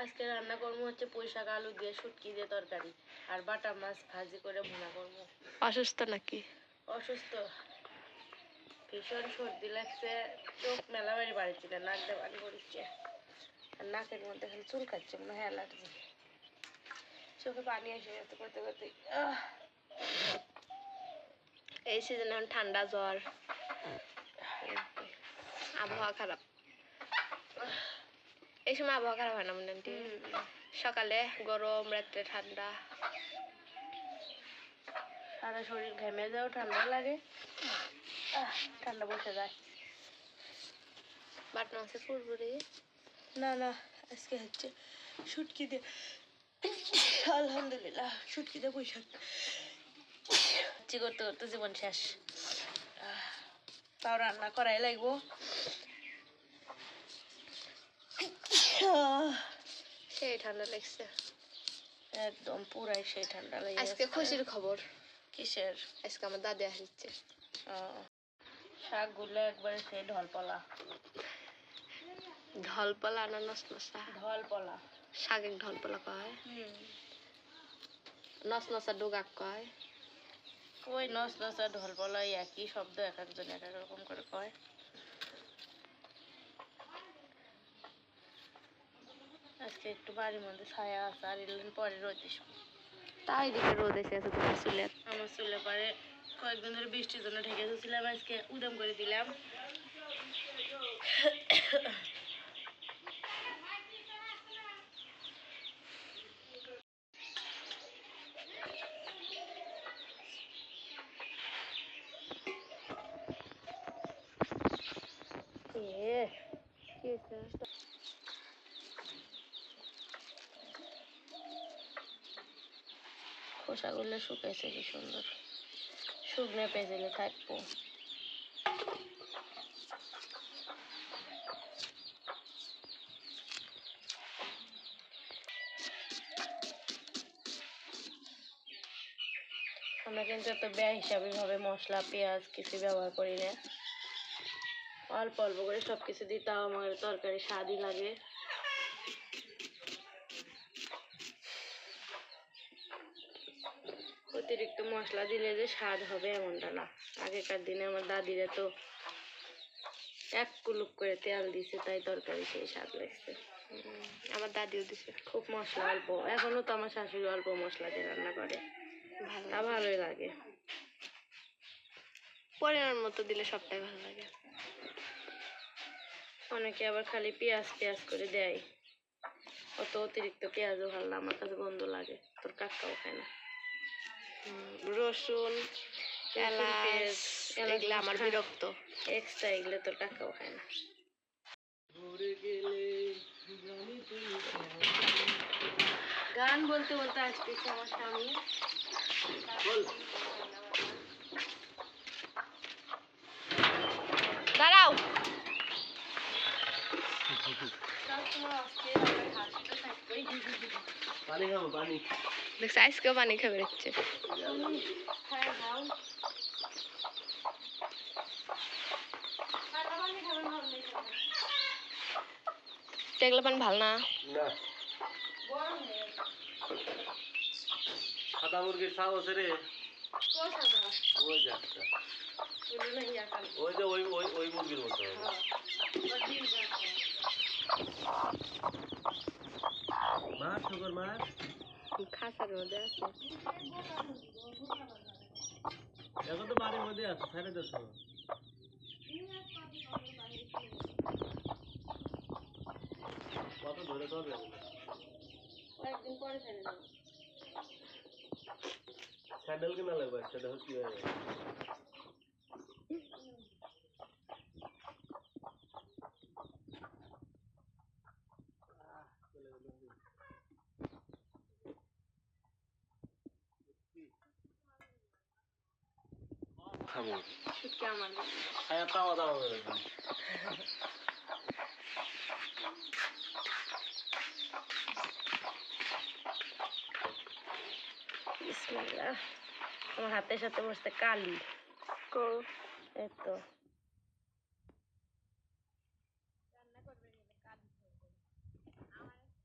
আজকে রান্না করব হচ্ছে পুঁই শাক আলু দিয়ে শুটকি দিয়ে তরকারি। আর বাটা মাছ ভাজি করে ভুনা করব। অসুস্থ নাকি? অসুস্থ। ভীষণ সর্দি লাগছে চোখ মেলা বাড়ি বাড়িছে না নাক দিয়ে পানি পড়ছে। আর নাকের মধ্যে খালি চুল খাচ্ছে মনে হয় অ্যালার্জি চোখে পানি এসে গেছে করতে করতে। এই সিজনে এখন ঠান্ডা জ্বর। আবহাওয়া খারাপ। এই সময় আবহাওয়া খারাপ হয় না আন্টি? সকালে গরম রাত্রে ঠান্ডা। সারা শরীর ঘেমে যাও ঠান্ডা লাগে। ঠান্ডা বসে যায়। বাট মাসে ফুরফুরি না না আজকে হচ্ছে শুটকি দিয়ে। আলহামদুলিল্লাহ শুটকি দিয়ে হচ্ছে করতে করতে জীবন শেষ। আহ, তাও রান্না করাই লাগবো। সেই ঠান্ডা লাগছে। একদম পুরাই সেই ঠান্ডা লেগে আজকে খুশির খবর। কিসের? আজকে আমার দাদি আসছে। শাকগুলো একবারে সেই ঢলপলা। ঢলপলা না নসনসা? ঢলপলা। শাকের ঢলপলা কয়? নসনসা ডোগাক কয়? ওই নস নসা ঢোলপলা একই শব্দ এক একজন এক এক রকম করে কয়। আজকে একটু বাড়ির মধ্যে ছায়া আছে আর এলেন পরে রোদ আসবে। তাই দিকে রোদ এসে আছে তোমার চুলের আমার চুলে পারে কয়েকদিন ধরে বৃষ্টির জন্য ঢেকে দিয়েছিলাম আজকে উদম করে দিলাম। কি হয়েছে? খোসাগুলো শুকাইছে কি সুন্দর। শুকনো পেঁচেলে থাকব আমরা কিন্তু এত ব্যয় হিসাবে ভাবে মশলা, পেঁয়াজ কিছু ব্যবহার করি না। অল্প অল্প করে সব কিছু দিই তাও আমার তরকারি স্বাদই লাগে অতিরিক্ত মশলা দিলে যে স্বাদ হবে এমনটা না। আগেকার দিনে আমার দাদিরা তো এক কুলুপ করে তেল দিছে, তাই তরকারি সেই স্বাদ লাগছে। আমার দাদিও দিছে, খুব মশলা, অল্প। এখনও তো আমার শাশুড়ি অল্প মশলা দিয়ে রান্না করে। তা ভালোই লাগে। পরিমাণ মতো দিলে সবটাই ভালো লাগে। অনেকে আবার খালি পেঁয়াজ পেঁয়াজ করে দেয়। অত অতিরিক্ত পেঁয়াজও ভালো আমার কাছে গন্ধ লাগে, তোর কাকাও খায় না। রসুন এলাচ এগুলো আমার বিরক্ত। এক্সট্রা এগুলো তোর কাকাও খায় না। গান বলতে বলতে আসতেছে আমার স্বামী। দাঁড়াও। পানি খাব পানি। দেখছি আজকেও পানি খায় ভালো এগুলো পানি ভালো না। সাদা মুরগির ছাও আছে রে ওই যে একটা। ওগুলো না খাবে। ওই যে ওই ওই ওই মুরগির মতো হবে। ওর খাসার মধ্যে আছে এখন তো বাড়ির মধ্যে আছে ছেড়ে দেছো কত ধরে তো একদিন পরে ছেড়ে দেবো। স্যান্ডেল কেনা লাগবে একটা দেখো কি হয়ে খাব। খায়া তাওয়া দাওয়া করে আমার হাতের সাথে বসতে কালি। এই তো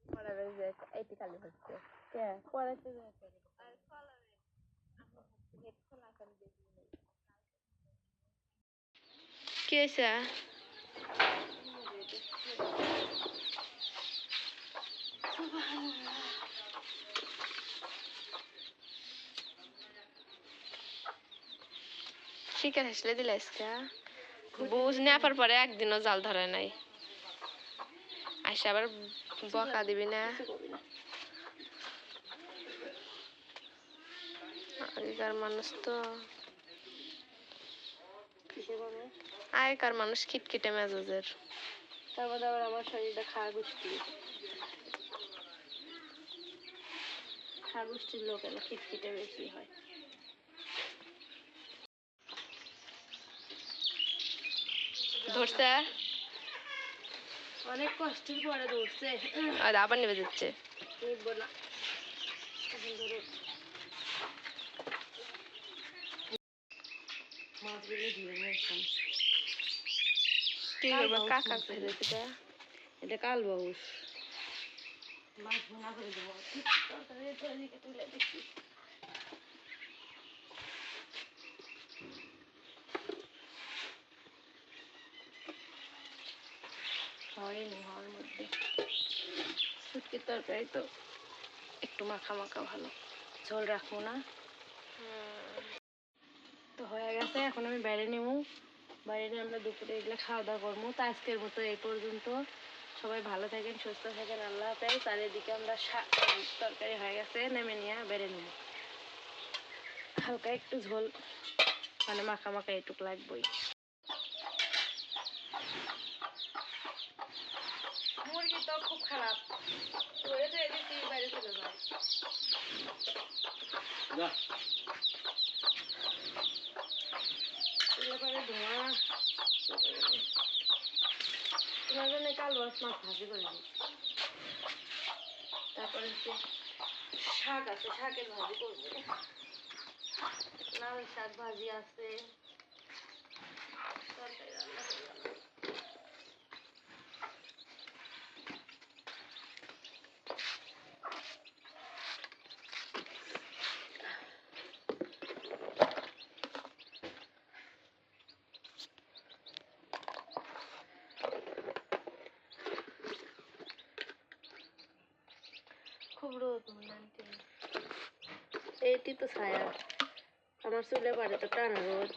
করার এইটি খালি হচ্ছে। কে? পড়াইতে যাচ্ছে কি হয়েছে শিকার হাসলে দিলে আজকে বুঝ নেপার পরে একদিনও জাল ধরে নাই। আসে আবার বকা দিবি না। আগেকার মানুষ তো আগেকার মানুষ খিটখিটে মেজাজের। তারপর আবার আমার শরীরটা খিটখিটে বেশি হয়। ধরছে? অনেক কষ্টের পরে ধরছে। আর আবার নেবে যাচ্ছে। নিব না এখন ধরো মাছগুলো ধুয়ে নিয়েছিলাম কি করব কাকা ভেজেছে এটা কাল বাউস। মাছ ভুনা করে দেবো তরকারি তৈরিকে তুলে দিচ্ছি হয়নি হওয়ার মধ্যে। শুটকির তরকারি তো একটু মাখা মাখা ভালো। ঝোল রাখব না? হয়ে গেছে, এখন আমি বাইরে নেব। বাইরে নিয়ে আমরা দুপুরে এগুলো খাওয়া দাওয়া করব। তো আজকের মতো এই পর্যন্ত। সবাই ভালো থাকেন, সুস্থ থাকেন, আল্লাহ হাফেজ। আর এদিকে আমরা তরকারি হয়ে গেছে, নেমে নিয়ে বেড়ে নেব। হালকা একটু ঝোল মানে মাখা মাখা এটুক লাগবেই। মুরগি তো খুব খারাপ। বাইরে চলে যায়। তোমার জন্য কাল মাছ ভাজি করে দিই তারপরে হচ্ছে শাক আছে শাকের ভাজি করব লাল শাক ভাজি আছে। খুব রোদ এইটি তো ছায়া। আমার চুলে পারে তো টানা রোদ।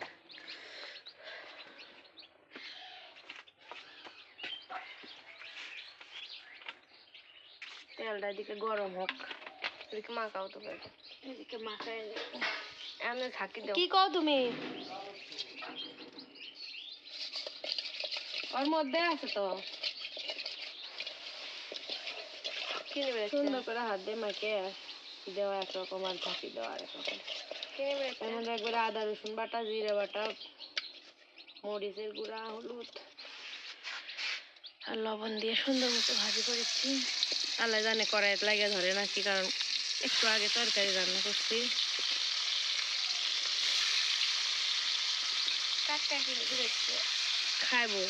তেলটা এদিকে গরম হোক। এদিকে মাখাও তো এদিকে মাখায় এমনি ঝাঁকি দাও। কি কও তুমি? ওর মধ্যে আছে তো। কি সুন্দর করে হাত দিয়ে মাকে দেওয়া একরকম আর ঝাঁকি দেওয়া আর একরকম কি নেবে এর মধ্যে একবার আদা রসুন বাটা জিরে বাটা মরিচের গুঁড়া হলুদ। আর লবণ দিয়ে সুন্দর মতো ভাজি করেছি। আল্লাহ জানে কড়াইতে লাগে ধরে নাকি কারণ একটু আগে তরকারি রান্না করছি। কি খাইবো।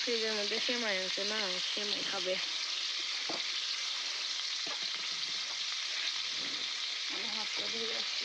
ফ্রিজের মধ্যে সেমাই আছে না সেমাই খাবে। আমি হাতটা ধুয়ে আসছি